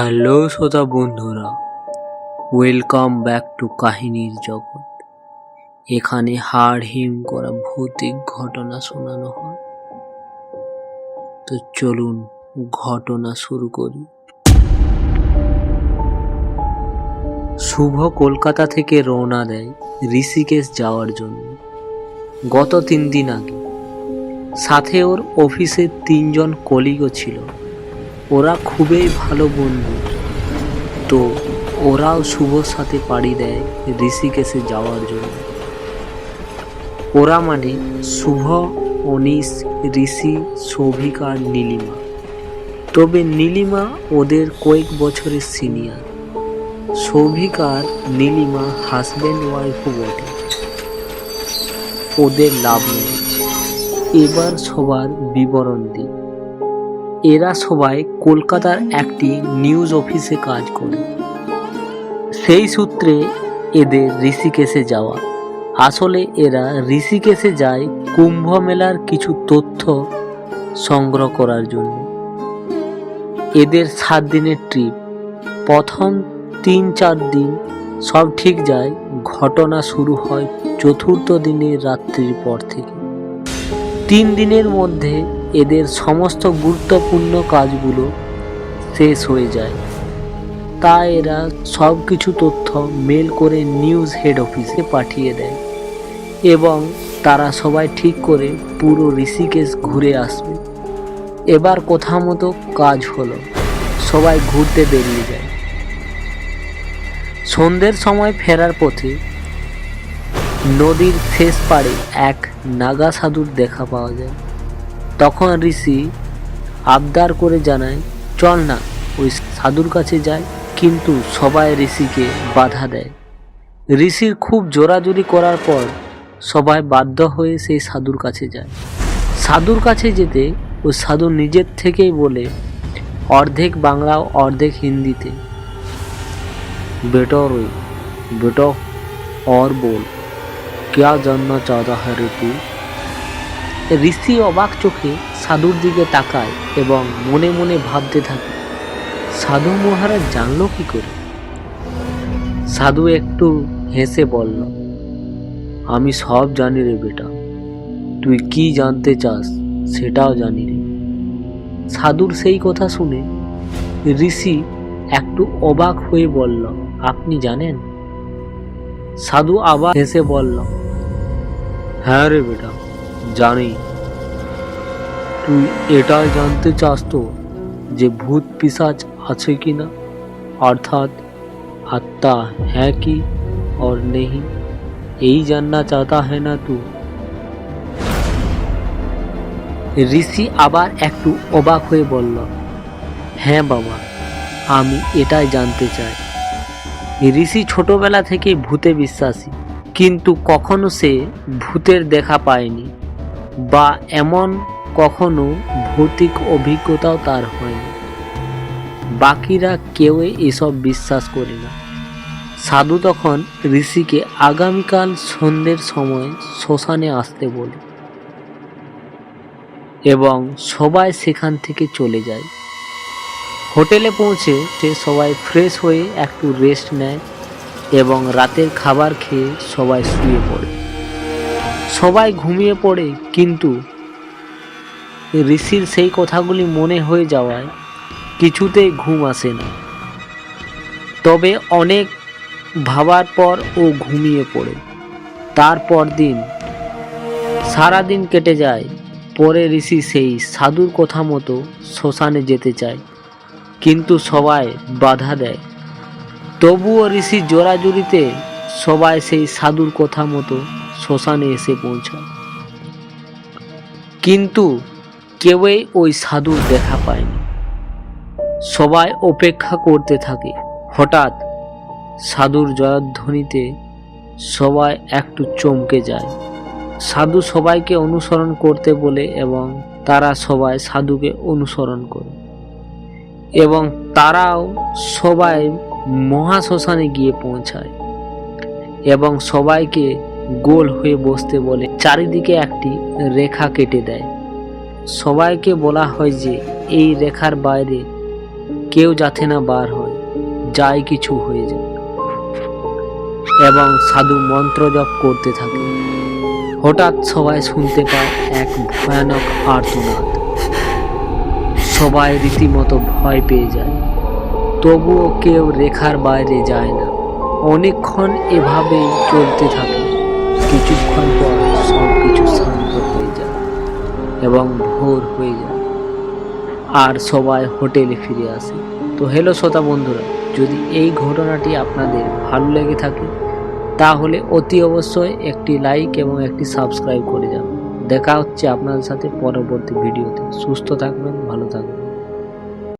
Hello শ্রোতা বন্ধুরা welcome back to কাহিনীর জগৎ। এখানে হাড় হিম করা ভৌতিক ঘটনা শোনানো হয়। তো চলুন ঘটনা শুরু করি। শুভ কলকাতা থেকে রওনা দেয় ঋষিকেশ যাওয়ার জন্য। গত তিন দিন আগে। সাথে ওর অফিসের তিনজন কলিগও ছিল। ওরা খুবই ভালো বন্ধু। তো ওরাও শুভর সাথে পাড়ি দেয় ঋষিকেশে যাওয়ার জন্য। ওরা মানে শুভ অনিশ ঋষি সৌভিক আর নীলিমা। তবে নীলিমা ওদের কয়েক বছরের সিনিয়র সৌভিক আর নীলিমা হাজব্যান্ড ওয়াইফও বটে। ওদের লাভ নেই। এবার সবার বিবরণ দিই। এরা সবাই কলকাতার একটি নিউজ অফিসে কাজ করে। সেই সূত্রে এদের ঋষিকেশে যাওয়া। আসলে এরা ঋষিকেশে যায় কুম্ভ মেলার কিছু তথ্য সংগ্রহ করার জন্য। এদের সাত দিনের ট্রিপ প্রথম তিন চার দিন সব ঠিক যায়, ঘটনা শুরু হয় চতুর্থ দিনের রাত্রির পর থেকে। তিন দিনের মধ্যে এদের সমস্ত গুরুত্বপূর্ণ কাজগুলো শেষ হয়ে যায়। তা এরা সব কিছু তথ্য মেল করে নিউজ হেড অফিসে পাঠিয়ে দেয় এবং তারা সবাই ঠিক করে পুরো ঋষিকেশ ঘুরে আসবে। এবার কথা মতো কাজ হলো। সবাই ঘুরতে বেরিয়ে যায়। সন্ধ্যের সময় ফেরার পথে নদীর শেষ পাড়ে এক নাগা সাধুর দেখা পাওয়া যায়। তখন ঋষি আবদার করে জানায় চল না ওই সাধুর কাছে যায় কিন্তু সবাই ঋষিকে বাধা দেয় ঋষির খুব জোরাজুরি করার পর সবাই বাধ্য হয়ে সেই সাধুর কাছে যায় সাধুর কাছে যেতে ওই সাধু নিজের থেকেই বলে অর্ধেক বাংলা অর্ধেক হিন্দিতে बेटा रोई बेटा और बोल क्या जानना चाहता है रे तू ঋষি অবাক চোখে সাধুর দিকে তাকায় এবং মনে মনে ভাবতে থাকে, সাধু মহারাজ জানলো কি করে? সাধু একটু হেসে বলল, আমি সব জানি রে বেটা, তুই কি জানতে চাস সেটাও জানি রে। সাধুর সেই কথা শুনে ঋষি একটু অবাক হয়ে বলল, আপনি জানেন? সাধু আবার হেসে বলল হ্যাঁ রে বেটা জানি তুই এটাই জানতে চাস তো যে ভূত পিসাচ আছে কি না অর্থাৎ আত্মা হ্যাঁ কি और नहीं यही जानना चाहता है ना तू ঋষি আবার একটু অবাক হয়ে বলল হ্যাঁ বাবা আমি এটাই জানতে চাই ঋষি ছোটবেলা থেকে ভূতে বিশ্বাসী কিন্তু কখনো সে ভূতের দেখা পায়নি বা এমন কখনো ভৌতিক অভিজ্ঞতাও তার হয়নি। বাকিরা কেউই এসব বিশ্বাস করে না। সাধু তখন ঋষিকে আগামীকাল সন্ধ্যের সময় শ্মশানে আসতে বলে এবং সবাই সেখান থেকে চলে যায়। হোটেলে পৌঁছে সে সবাই ফ্রেশ হয়ে একটু রেস্ট নেয় এবং রাতের খাবার খেয়ে সবাই শুয়ে পড়ে। সবাই ঘুমিয়ে পড়ে, কিন্তু ঋষির সেই কথাগুলি মনে হয়ে যাওয়ায় কিছুতেই ঘুম আসে না। তবে অনেক ভাবার পর ও ঘুমিয়ে পড়ে। তারপর দিন, সারাদিন কেটে যায়, পরে ঋষি সেই সাধুর কথা মতো শ্মশানে যেতে চায়, কিন্তু সবাই বাধা দেয়। তবুও ঋষি জোরাজুরিতে সবাই সেই সাধুর কথা মতো শ্মশানে এসে পৌঁছায় কিন্তু কেউই ওই সাধুর দেখা পায়নি। সবাই অপেক্ষা করতে থাকে। হঠাৎ সাধুর জয়ধ্বনিতে সবাই একটু চমকে যায়। সাধু সবাইকে অনুসরণ করতে বলে এবং তারা সবাই সাধুকে অনুসরণ করে। এবং তারাও সবাই মহাশ্মশানে গিয়ে পৌঁছায়। এবং সবাইকে গোল হয়ে বসতে বলে। চারিদিকে একটি রেখা কেটে দেয়। সবাইকে বলা হয় যে, এই রেখার বাইরে কেউ যাতে না বার হয়, যাই কিছু হয়ে যায় এবং সাধু মন্ত্র জপ করতে থাকে। হঠাৎ সবাই শুনতে পায় এক ভয়ানক আর্তনাদ। সবাই রীতিমতো ভয় পেয়ে যায়। তবুও কেউ রেখার বাইরে যায় না। অনেকক্ষণ এভাবেই চলতে থাকে। কিছুক্ষণ পর সব কিছু শান্ত হয়ে যায় এবং ভোর হয়ে যায়। আর সবাই হোটেলে ফিরে আসে। তো হ্যালো শ্রোতা বন্ধুরা, যদি এই ঘটনাটি আপনাদের ভালো লেগে থাকে, তাহলে অতি অবশ্যই একটি লাইক এবং একটি সাবস্ক্রাইব করে যান। দেখা হচ্ছে আপনাদের সাথে পরবর্তী ভিডিওতে সুস্থ থাকবেন, ভালো থাকবেন।